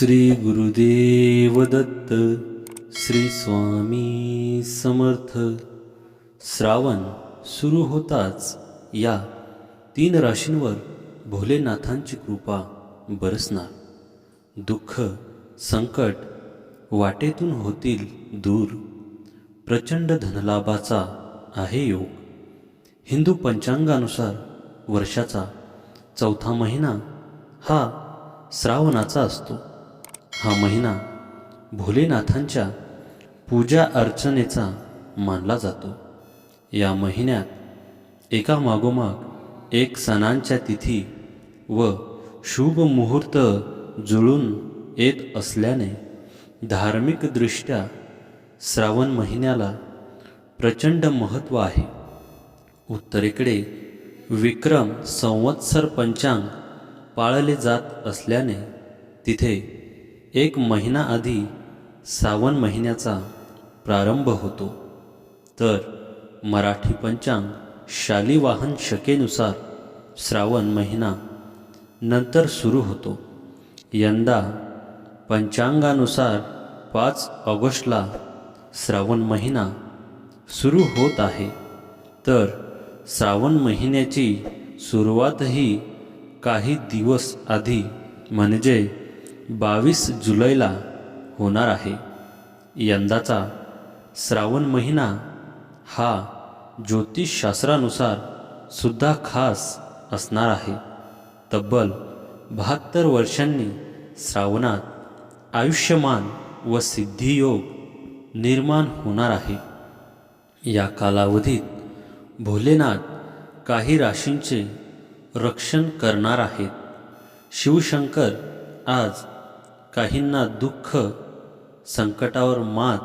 श्री गुरुदेव दत्त श्री स्वामी समर्थ. श्रावण सुरू होताच या तीन राशींवर भोलेनाथांची कृपा बरसणार. दुःख संकट वाटेतून होतील दूर. प्रचंड धनलाभाचा आहे योग. हिंदू पंचांगानुसार वर्षाचा चौथा महिना हा श्रावणाचा असतो. हा महिना भोलेनाथांच्या पूजा अर्चनेचा मानला जातो. या महिन्यात एका मागोमाग एक सणांच्या तिथी व शुभ मुहूर्त जुळून येत असल्याने धार्मिकदृष्ट्या श्रावण महिन्याला प्रचंड महत्त्व आहे. उत्तरेकडे विक्रम संवत्सर पंचांग पाळले जात असल्याने तिथे एक महिना आधी सावन महिन्याचा प्रारंभ होतो. तर मराठी पंचांग शालिवाहन शकेनुसार श्रावण महिना नंतर सुरू होतो. यंदा पंचांगानुसार पाच ऑगस्टला श्रावण महिना सुरू होत आहे. तर श्रावण महिन्याची सुरुवातही काही दिवस आधी म्हणजे बावीस जुलैला होणार आहे. यंदाचा श्रावण महिना हा ज्योतिषशास्त्रानुसार सुद्धा खास असणार आहे. तब्बल बहात्तर वर्षांनी श्रावणात आयुष्यमान व सिद्धियोग निर्माण होणार आहे. या कालावधीत भोलेनाथ काही राशींचे रक्षण करणार आहेत. शिवशंकर आज काहींना दुःख संकटावर मात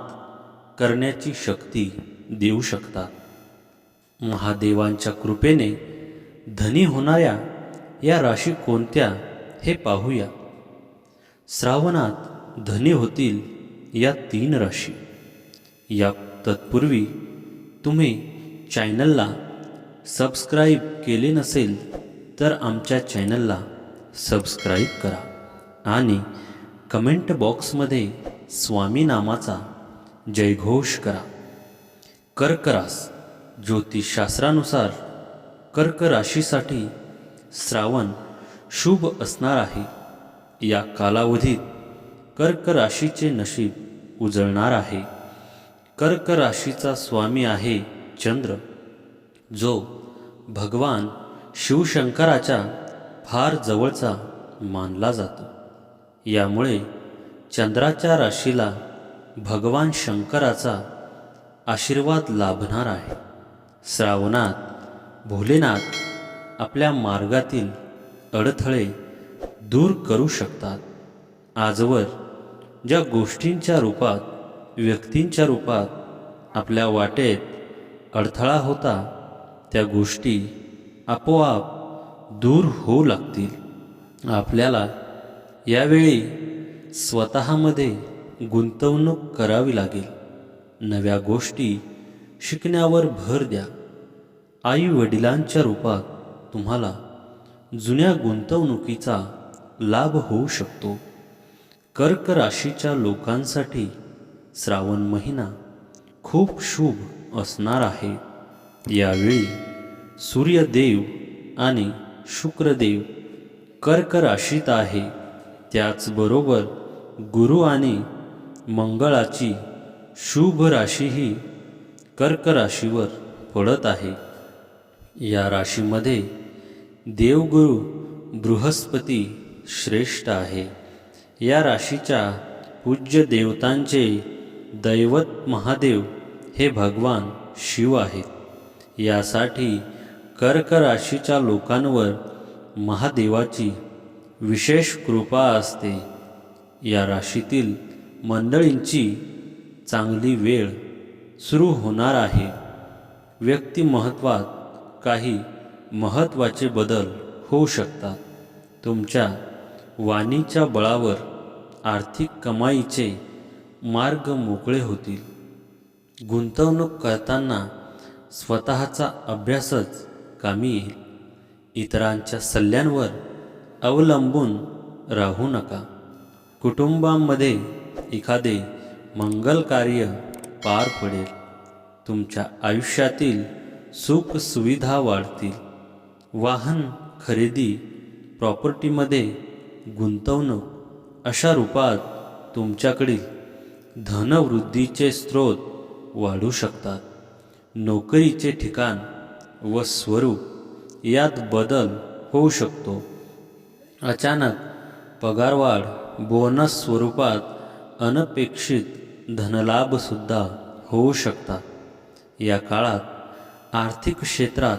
करण्याची शक्ती देऊ शकतात महादेवांच्या कृपेने धनी होणाऱ्या या राशी कोणत्या हे पाहूया. श्रावणात धनी होतील या तीन राशी. या तत्पूर्वी तुम्ही चॅनलला सबस्क्राईब केले नसेल तर आमच्या चॅनलला सबस्क्राईब करा आणि कमेंट बॉक्समध्ये स्वामी नामाचा जयघोष करा. कर्करास ज्योतिषशास्त्रानुसार कर्क राशीसाठी श्रावण शुभ असणार आहे. या कालावधीत कर्क राशीचे नशीब उजळणार आहे. कर्क राशीचा स्वामी आहे चंद्र जो भगवान शिवशंकराच्या फार जवळचा मानला जातो. यामुळे चंद्राच्या राशीला भगवान शंकराचा आशीर्वाद लाभणार आहे. श्रावणात भोलेनाथ आपल्या मार्गातील अडथळे दूर करू शकतात. आजवर ज्या गोष्टींच्या रूपात व्यक्तींच्या रूपात आपल्या वाटेत अडथळा होता त्या गोष्टी आपोआप दूर होऊ लागतील. आपल्याला यावेळी स्वतःमध्ये गुंतवणूक करावी लागेल. नव्या गोष्टी शिकण्यावर भर द्या. आई वडिलांच्या रूपात तुम्हाला जुन्या गुंतवणुकीचा लाभ होऊ शकतो. कर्क राशीच्या लोकांसाठी श्रावण महिना खूप शुभ असणार आहे. यावेळी सूर्यदेव आणि शुक्रदेव कर्क राशीत आहे. त्याचबरोबर गुरु आणि मंगळाची शुभ राशीही कर्क राशीवर पडत आहे. या राशीमध्ये देवगुरु बृहस्पती श्रेष्ठ आहे. या राशीच्या पूज्य देवतांचे दैवत महादेव हे भगवान शिव आहेत. यासाठी कर्क राशीच्या लोकांवर महादेवाची विशेष कृपा असते. या राशीतील मंडळींची चांगली वेळ सुरू होणार आहे. व्यक्तिमहत्वात काही महत्त्वाचे बदल होऊ शकतात. तुमच्या वाणीच्या बळावर आर्थिक कमाईचे मार्ग मोकळे होतील. गुंतवणूक करताना स्वतःचा अभ्यासच कामी येईल. इतरांच्या सल्ल्यांवर अवलंबून राहू नका. कुटुंबामध्ये एखादे मंगल कार्य पार पडेल. तुमच्या आयुष्यातील सुख सुविधा वाढतील. वाहन खरेदी प्रॉपर्टीमध्ये गुंतवणूक अशा रूपात तुमच्याकडील धनवृद्धीचे स्रोत वाढू शकतात. नोकरीचे ठिकाण व स्वरूप यात बदल होऊ शकतो. अचानक पगारवाढ बोनस स्वरूपात अनपेक्षित धनलाभसुद्धा होऊ शकतात. या काळात आर्थिक क्षेत्रात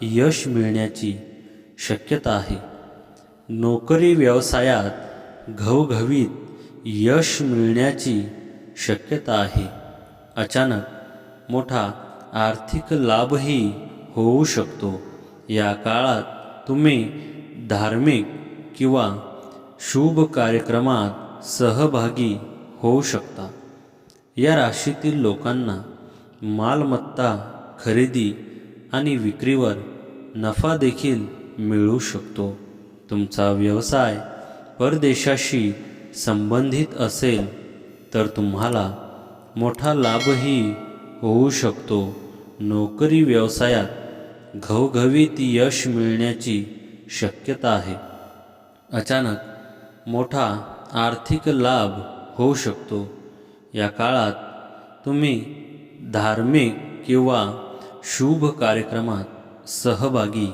यश मिळण्याची शक्यता आहे. नोकरी व्यवसायात घवघवीत यश मिळण्याची शक्यता आहे. अचानक मोठा आर्थिक लाभही होऊ शकतो. या काळात तुम्ही धार्मिक किंवा शुभ कार्यक्रमात सहभागी होऊ शकता. या राशीतील लोकांना मालमत्ता खरेदी आणि विक्रीवर नफा देखील मिळू शकतो. तुमचा व्यवसाय परदेशाशी संबंधित असेल तर तुम्हाला मोठा लाभही होऊ शकतो. नोकरी व्यवसायात घवघवीत यश मिळण्याची शक्यता आहे. अचानक मोठा आर्थिक लाभ होऊ शकतो. या काळात तुम्ही धार्मिक किंवा शुभ कार्यक्रमात सहभागी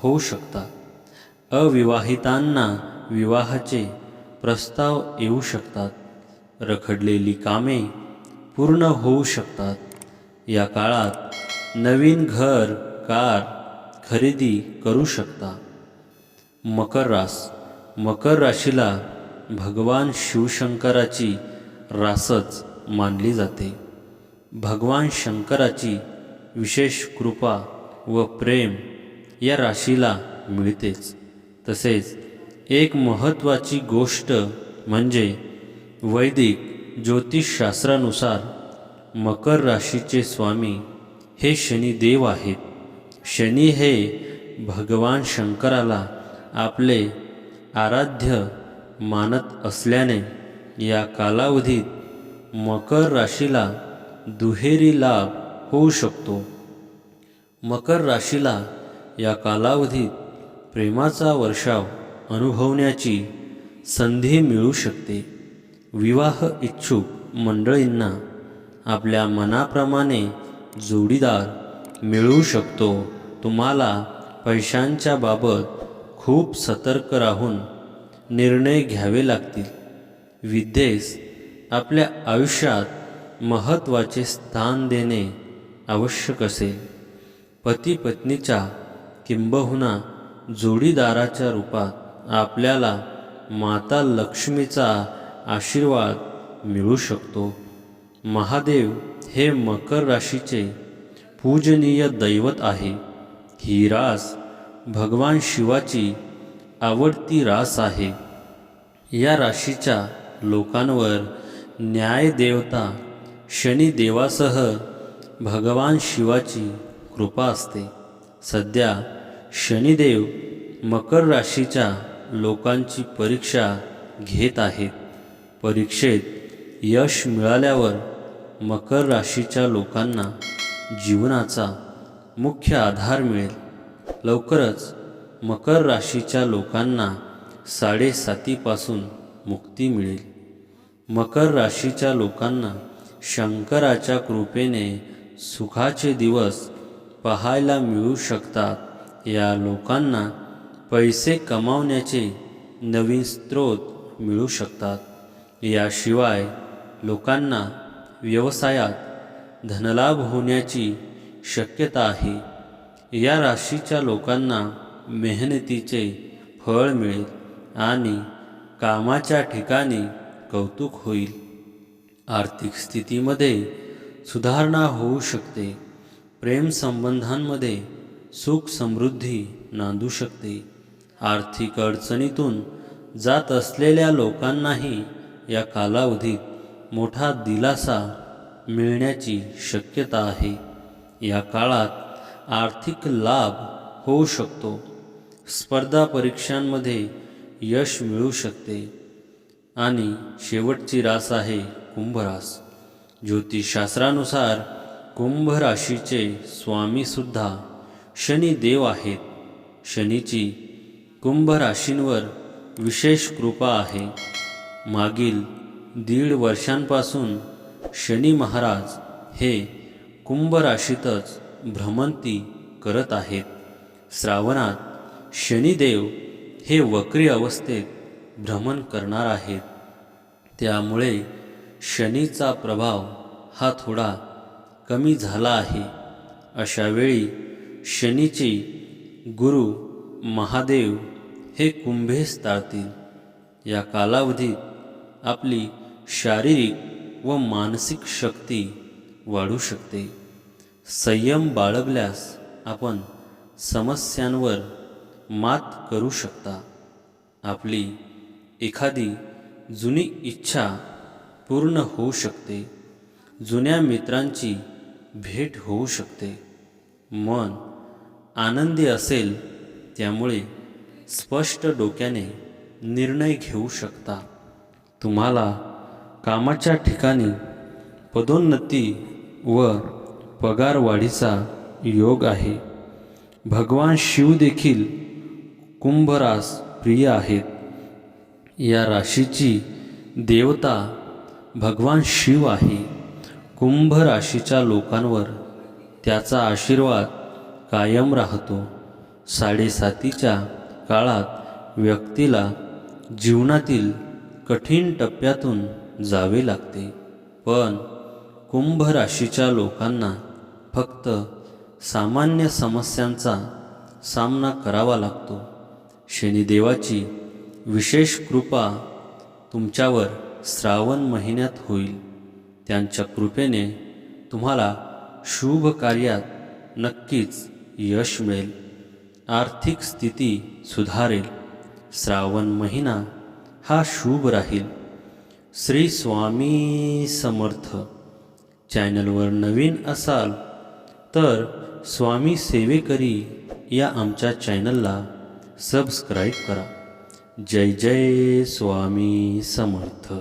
होऊ शकता. अविवाहितांना विवाहाचे प्रस्ताव येऊ शकतात. रखडलेली कामे पूर्ण होऊ शकतात. या काळात नवीन घर कार खरेदी करू शकता. मकर रास मकर राशीला भगवान शिवशंकराची रासच मानली जाते. भगवान शंकराची विशेष कृपा व प्रेम या राशीला मिळतेच. तसेच एक महत्त्वाची गोष्ट म्हणजे वैदिक ज्योतिषशास्त्रानुसार मकर राशीचे स्वामी हे शनिदेव आहेत. शनी हे भगवान शंकराला आपले आराध्य मानत असल्याने या कालावधीत मकर राशीला दुहेरी लाभ होऊ शकतो. मकर राशीला या कालावधीत प्रेमाचा वर्षाव अनुभवण्याची संधी मिळू शकते. विवाह इच्छुक मंडळींना आपल्या मनाप्रमाणे जोडीदार मिळू शकतो. तुम्हाला पैशांच्या बाबत खूप सतर्क राहून निर्णय घ्यावे लागतील. विद्येस आपल्या आयुष्यात महत्त्वाचे स्थान देणे आवश्यक असेल पती पत्नीच्या किंबहुना जोडीदाराच्या रूपात आपल्याला माता लक्ष्मीचा आशीर्वाद मिळू शकतो. महादेव हे मकर राशीचे पूजनीय दैवत आहे. ही रास भगवान शिवाची आवडती रास आहे. या राशीच्या लोकांवर न्यायदेवता शनिदेवासह भगवान शिवाची कृपा असते. सध्या शनिदेव मकर राशीच्या लोकांची परीक्षा घेत आहेत. परीक्षेत यश मिळाल्यावर मकर राशीच्या लोकांना जीवनाचा मुख्य आधार मिळेल. लवकरच मकर राशीच्या लोकांना साडेसातीपासून मुक्ती मिळेल. मकर राशीच्या लोकांना शंकराच्या कृपेने सुखाचे दिवस पाहायला मिळू शकतात. या लोकांना पैसे कमावण्याचे नवीन स्रोत मिळू शकतात. याशिवाय लोकांना व्यवसायात धनलाभ होण्याची शक्यता आहे. या राशीच्या लोकांना मेहनतीचे फळ मिळेल आणि कामाच्या ठिकाणी कौतुक होईल. आर्थिक स्थितीमध्ये सुधारणा होऊ शकते. प्रेमसंबंधांमध्ये सुख समृद्धी नांदू शकते. आर्थिक अडचणीतून जात असलेल्या लोकांनाही या कालावधीत मोठा दिलासा मिळण्याची शक्यता आहे. या काळात आर्थिक लाभ होऊ शकतो. स्पर्धा परीक्षांमध्ये यश मिळू शकते. आणि शेवटची रास आहे कुंभरास. ज्योतिषशास्त्रानुसार कुंभ राशीचे स्वामीसुद्धा शनिदेव आहेत. शनीची कुंभ राशींवर विशेष कृपा आहे. मागील दीड वर्षांपासून शनी महाराज हे कुंभ राशीतच भ्रमंती करत आहेत. श्रावणात शनिदेव हे वक्री अवस्थेत भ्रमण करणार आहेत. त्यामुळे शनीचा प्रभाव हा थोडा कमी झाला आहे. अशावेळी शनीचे शनीची गुरु महादेव हे कुंभेस ताळतील. या कालावधीत आपली शारीरिक व मानसिक शक्ती वाढू शकते. संयम बाळगल्यास आपण समस्यांवर मात करू शकता. आपली एखादी जुनी इच्छा पूर्ण होऊ शकते. जुन्या मित्रांची भेट होऊ शकते. मन आनंदी असेल त्यामुळे स्पष्ट डोक्याने निर्णय घेऊ शकता. तुम्हाला कामाच्या ठिकाणी पदोन्नती व पगारवाढीचा योग आहे. भगवान शिव देखील कुंभरास प्रिय आहेत. या राशीची देवता भगवान शिव आहे. कुंभ राशीच्या लोकांवर त्याचा आशीर्वाद कायम राहतो. साडेसातीच्या काळात व्यक्तीला जीवनातील कठीण टप्प्यातून जावे लागते. पण कुंभ राशीच्या लोकांना फक्त सामान्य समस्यांचा सामना करावा लागतो. शनिदेवाची विशेष कृपा तुमच्यावर श्रावण महिन्यात होईल. त्यांच्या कृपेने तुम्हाला शुभ कार्यात नक्कीच यश मिळेल. आर्थिक स्थिती सुधारेल. श्रावण महिना हा शुभ राहील. श्री स्वामी समर्थ. चॅनलवर नवीन असाल तर स्वामी सेवेकरी या आमच्या चॅनलला सबस्क्राईब करा. जय जय स्वामी समर्थ.